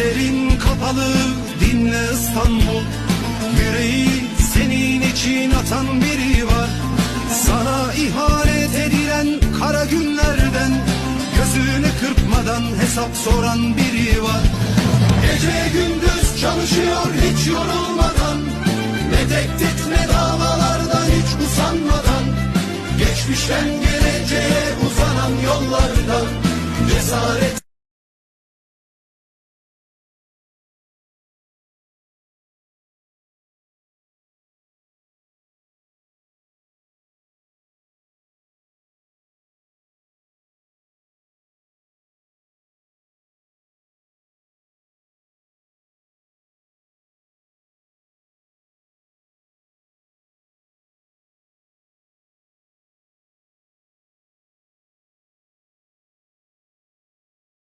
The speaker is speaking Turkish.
Gözlerin kapalı dinle İstanbul. Yüreği senin için atan biri var. Sana ihanet edilen kara günlerden Gözünü kırpmadan hesap soran biri var. Gece gündüz çalışıyor hiç yorulmadan Ne tehdit ne davalardan hiç usanmadan Geçmişten geleceğe uzanan yollardan Cesaret